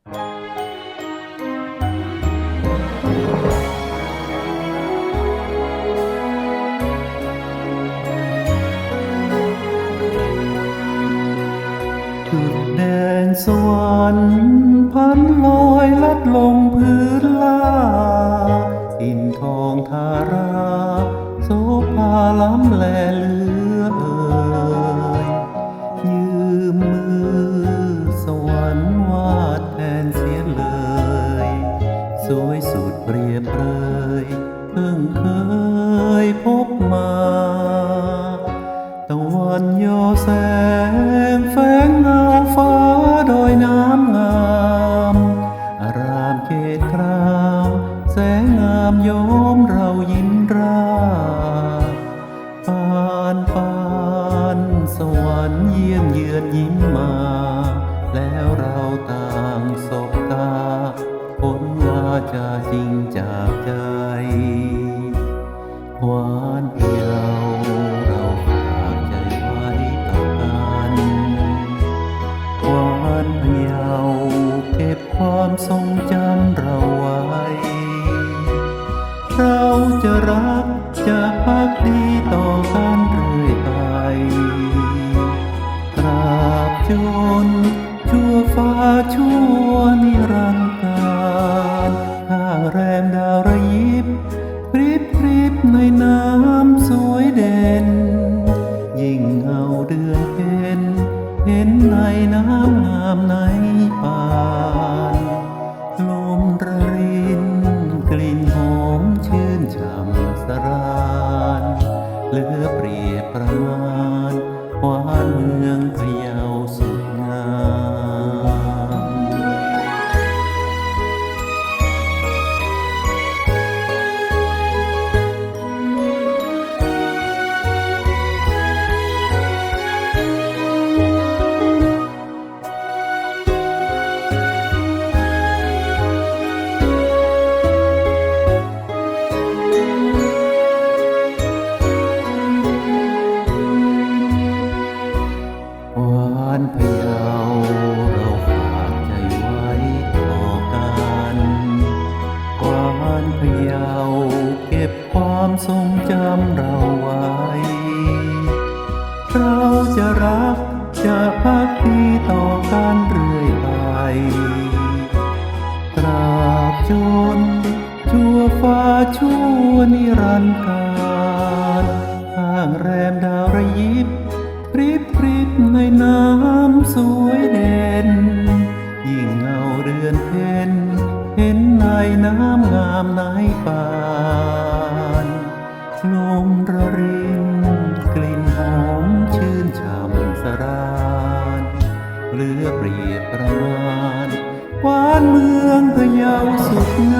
ถึงแดนสวรรค์พันลอยลัดลงพื้นลาอินทองทาราโสภาล้ำแลเหลือ วยสุดเปรียบเลยเพิ่งเคยพบมาตะวันย่อแสงแฝงเงาฟ้าโดยน้ำงามอารามเขตครามแสงงามโยมเรายิ้มราปานปานสวรรค์เยี่ยมเยือนยิ้มมาแล้วเรา จะจริงจากใจ หวานเพียวเราฝากใจไว้ต่อกันหวานเพียวเก็บความทรงจำเราไว้ เราจะรักจะพักดีต่อกันเรื่อยไปตราบจนชั่วฟ้าชั่ว เหลือเปรียบประมาณหวานเมืองพะเยาสุดงาม ความทรงจำเราไว้ เราจะรักจะพักดีต่อกันเรื่อยไป ตราบจนชั่วฟ้าชั่วนิรันดร์การข้างแรมดาวระยิบพริบพริบในน้ำสวยเด่น ยิ่งเงาเดือนเพ็ญเห็นในน้ำงามในป่า ลมระรินกลิ่นหอมชื่นช่ำสรานเลือเปรียบประมาณหวานเมืองพะเยาสุดงา